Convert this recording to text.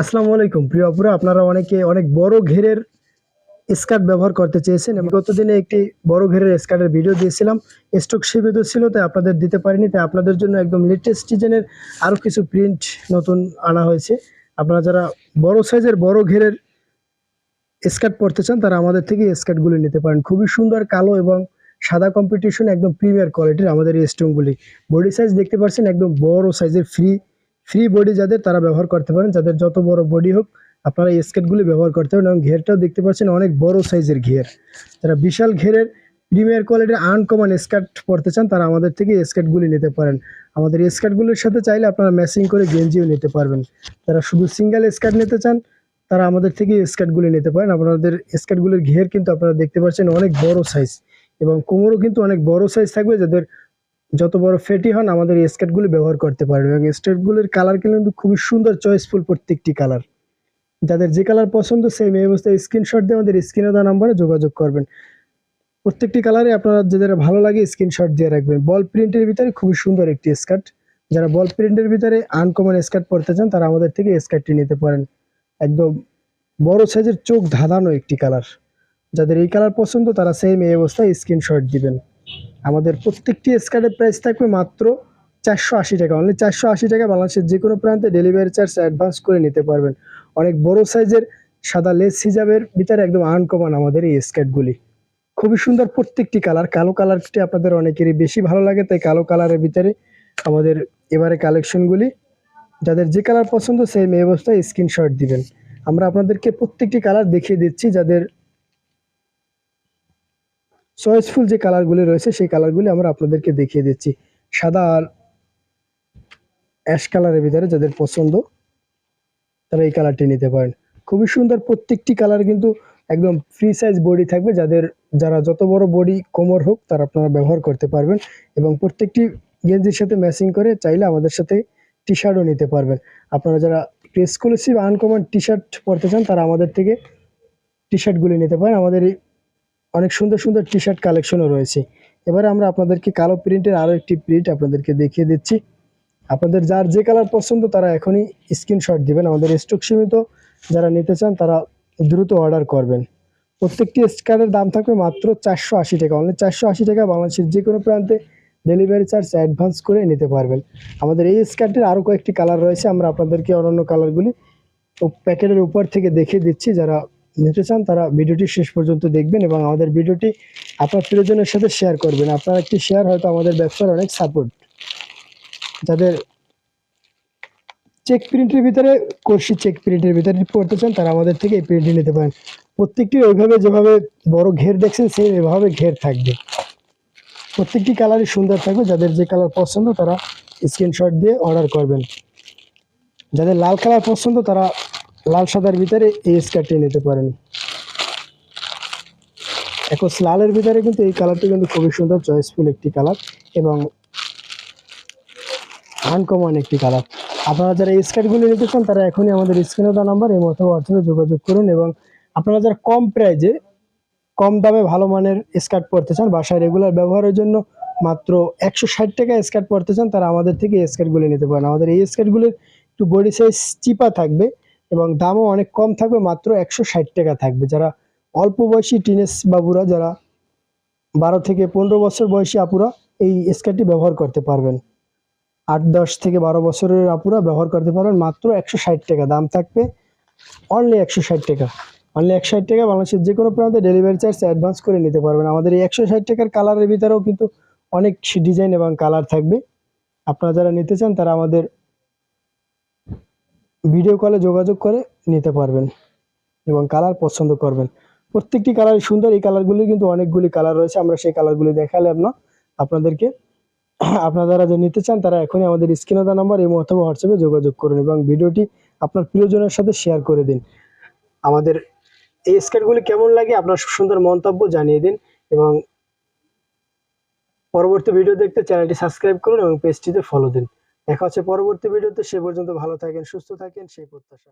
আসসালামু আলাইকুম। প্রিয় অপুরা আপনারা অনেকে অনেক বড় ঘেরের স্কার্ট ব্যবহার করতে চেয়েছেন। আমি গতদিনে একটি বড় ঘেরের স্কার্টের ভিডিও দিয়েছিলাম। স্টক সীমিত ছিল, তাই আপনাদের দিতে পারিনি। তাই আপনাদের জন্য একদম লেটেস্ট ডিজাইনের আরও কিছু প্রিন্ট নতুন আনা হয়েছে। আপনারা যারা বড় সাইজের বড় ঘেরের স্কার্ট পরতে চান, তারা আমাদের থেকে স্কার্টগুলি নিতে পারেন। খুবই সুন্দর, কালো এবং সাদা কম্পিটিশন একদম প্রিমিয়ার কোয়ালিটির আমাদের এই স্টোনগুলি বডি সাইজ দেখতে পাচ্ছেন, একদম বড় সাইজের ফ্রি ফ্রি বডি যাদের তারা ব্যবহার করতে পারেন, যাদের যত বড় বডি হোক, আপনারা এই স্কেটগুলি ব্যবহার করতে পারেন এবং ঘেরটাও দেখতে পাচ্ছেন অনেক বড় সাইজের ঘের। যারা বিশাল ঘেরের প্রিমিয়ার কোয়ালিটির আনকমন স্কার্ট পরতে চান, তারা আমাদের থেকে স্কার্টগুলি নিতে পারেন। আমাদের স্কার্টগুলির সাথে চাইলে আপনারা ম্যাচিং করে গেঞ্জিও নিতে পারবেন। যারা শুধু সিঙ্গেল স্কার্ট নিতে চান, তারা আমাদের থেকে স্কার্টগুলি নিতে পারেন। আপনাদের স্কার্টগুলির ঘের কিন্তু আপনারা দেখতে পাচ্ছেন অনেক বড় সাইজ এবং কোমরও কিন্তু অনেক বড় সাইজ থাকবে, যাদের যত বড় ফেটি হন, আমাদের এই স্কার্টগুলি ব্যবহার করতে পারবে এবং স্কার্টগুলির কালার কিন্তু খুবই সুন্দর চয়েসফুল প্রত্যেকটি কালার যাদের যে কালার পছন্দ সেই এই অবস্থায় স্ক্রিনশট দিয়ে আমাদের স্ক্রিনে দেওয়া নাম্বারে যোগাযোগ করবেন। প্রত্যেকটি কালারে আপনারা যাদের ভালো লাগে স্ক্রিনশট দিয়ে রাখবেন। বল প্রিন্টের ভিতরে খুবই সুন্দর একটি স্কার্ট যারা বল প্রিন্টের ভিতরে আনকমন স্কার্ট পরতে চান, তারা আমাদের থেকে স্কার্টটি নিতে পারেন। একদম বড় সাইজের চোখ ধাঁধানো একটি কালার যাদের এই কালার পছন্দ, তারা সেম এই অবস্থায় স্ক্রিনশট দিবেন। আমাদের প্রত্যেকটি স্কার্টের প্রাইস থাকবে মাত্র চারশো আশি টাকা। অনলি চারশো আশি টাকা বাংলাদেশের যে কোনো প্রান্তে ডেলিভারি চার্জ অ্যাডভান্স করে নিতে পারবেন। অনেক বড় সাইজের সাদা লেস হিজাবের ভিতরে একদম আনকমন আমাদের এই স্কার্টগুলি খুবই সুন্দর প্রত্যেকটি কালার কালো কালারটি আপনাদের অনেকেরই বেশি ভালো লাগে, তাই কালো কালারের ভিতরে আমাদের এবারে কালেকশনগুলি যাদের যে কালার পছন্দ সেই মেয়ে অবস্থায় স্ক্রিনশট দিবেন। আমরা আপনাদেরকে প্রত্যেকটি কালার দেখিয়ে দিচ্ছি, যাদের চয়েসফুল যে কালারগুলি রয়েছে, সেই কালারগুলি আমরা আপনাদেরকে দেখিয়ে দিচ্ছি। সাদা আর অ্যাশ কালারের ভিতরে যাদের পছন্দ, তারা এই কালারটি নিতে পারেন। খুবই সুন্দর প্রত্যেকটি কালার কিন্তু একদম ফ্রি সাইজ বডি থাকবে। যাদের, যারা যত বড় বডি কোমর হোক, তারা আপনারা ব্যবহার করতে পারবেন এবং প্রত্যেকটি গেঞ্জির সাথে ম্যাচিং করে চাইলে আমাদের সাথে টি শার্টও নিতে পারবেন। আপনারা যারা এক্সক্লুসিভ আনকমন টি শার্ট পরতে চান, তারা আমাদের থেকে টি শার্টগুলি নিতে পারেন। আমাদের এই অনেক সুন্দর সুন্দর টি শার্ট কালেকশনও রয়েছে। এবারে আমরা আপনাদেরকে কালো প্রিন্টের আরও একটি প্রিন্ট আপনাদেরকে দেখিয়ে দিচ্ছি। আপনাদের যার যে কালার পছন্দ তারা এখনই স্ক্রিনশট দিবেন। আমাদের স্টক সীমিত, যারা নিতে চান তারা দ্রুত অর্ডার করবেন। প্রত্যেকটি স্কার্টের দাম থাকবে মাত্র চারশো আশি টাকা। অনলি চারশো আশি টাকা বাংলাদেশের যে কোনো প্রান্তে ডেলিভারি চার্জ অ্যাডভান্স করে নিতে পারবেন। আমাদের এই স্কার্টের আরও কয়েকটি কালার রয়েছে। আমরা আপনাদেরকে অন্যান্য কালারগুলি প্যাকেটের উপর থেকে দেখিয়ে দিচ্ছি। যারা নিতে চান, তারা ভিডিওটি শেষ পর্যন্ত দেখবেন এবং আমাদের ভিডিওটি আপনার প্রিয়জনের সাথে শেয়ার করবেন। আপনার একটি শেয়ার হয়তো আমাদের ব্যবসার অনেক সাপোর্ট যাদের চেক প্রিন্টের ভিতরে করছি চেক প্রিন্টের ভিতরে পড়তে চান, তারা আমাদের থেকে এই প্রিন্টটি নিতে পারেন। প্রত্যেকটি ওইভাবে যেভাবে বড় ঘের দেখছেন, সেই এভাবে ঘের থাকবে। প্রত্যেকটি কালারই সুন্দর থাকবে। যাদের যে কালার পছন্দ, তারা স্ক্রিনশট দিয়ে অর্ডার করবেন। যাদের লাল কালার পছন্দ, তারা লাল সাদার ভিতরে এই স্কার্টটি নিতে পারেন। এখন লালের ভিতরে কিন্তু এই কালারটি কিন্তু খুবই সুন্দর চয়েসফুল একটি কালার এবং আনকমন একটি কালার। আপনারা যারা স্কার্টগুলি নিতে চান, তারা এখনই আমাদের স্ক্রিনে দেওয়া নাম্বার, এই মতো হোয়াটসঅ্যাপে যোগাযোগ করুন এবং আপনারা যারা কম প্রাইজে, কম দামে ভালো মানের স্কার্ট পরতে চান, বাসায় রেগুলার ব্যবহারের জন্য মাত্র একশো ষাট টাকা স্কার্ট পরতে চান, তারা আমাদের থেকে এই স্কার্টগুলি নিতে পারেন। আমাদের এই স্কার্টগুলির একটু বডি সাইজ চিপা থাকবে এবং দামও অনেক কম থাকবে, মাত্র একশো ষাট টাকা থাকবে। যারা অল্প বয়সী টিনেজ বাবুরা, যারা বারো থেকে পনেরো বছর বয়সী আপুরা, এই স্কার্টটি ব্যবহার করতে পারবেন। আট, দশ থেকে বারো বছরের আপুরা ব্যবহার করতে পারবেন, মাত্র একশো ষাট টাকা। দাম থাকবে অনলি একশো ষাট টাকা। অনলি একশো ষাট টাকা বাংলাদেশের যে কোনো প্রান্তে ডেলিভারি চার্জ অ্যাডভান্স করে নিতে পারবেন। আমাদের এই একশো ষাট টাকার কালারের ভিতরেও কিন্তু অনেক ডিজাইন এবং কালার থাকবে। আপনারা যারা নিতে চান, তারা আমাদের ভিডিও কলে যোগাযোগ করে নিতে পারবেন এবং কালার পছন্দ করবেন। প্রত্যেকটি কালার সুন্দর, এই কালারগুলি কিন্তু অনেকগুলি কালার রয়েছে, আমরা সেই কালারগুলি দেখালাম না আপনাদেরকে, আপনারা যে নিতে চান তারা এখনই আমাদের স্ক্রিনে দেওয়া নাম্বার এই অথবা হোয়াটসঅ্যাপে যোগাযোগ করুন এবং ভিডিওটি আপনার প্রিয়জনের সাথে শেয়ার করে দিন। আমাদের এই স্কার্টগুলি কেমন লাগে আপনার সুন্দর মন্তব্য জানিয়ে দিন এবং পরবর্তী ভিডিও দেখতে চ্যানেলটি সাবস্ক্রাইব করুন এবং পেজটিতে ফলো দিন। দেখা হচ্ছে পরবর্তী ভিডিওতে সে পর্যন্ত ভালো থাকেন সুস্থ থাকেন সেই প্রত্যাশা।